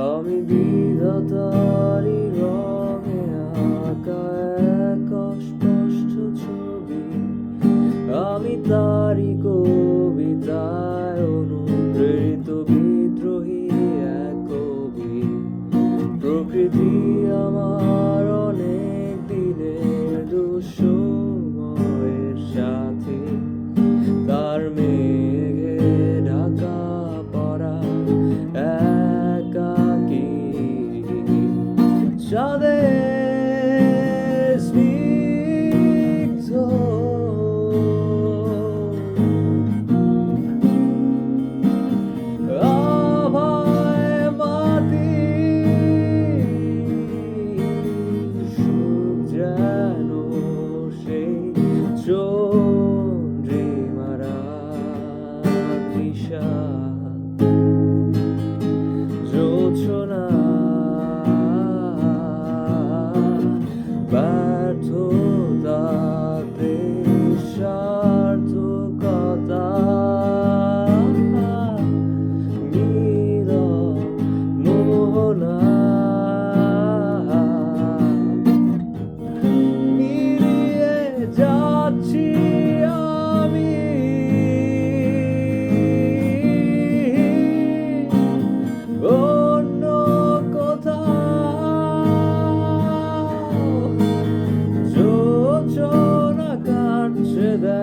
আমি বিধাতারি রঙে আঁকা এক অস্পষ্ট ছবি। আমি তারি কবিতায় অনুপ্রেরিত বিদ্রোহী এক কবি। প্রকৃতি আমার অনেক দিনের দুঃসময়ের সাথে। তার মেঘে future.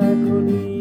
agony.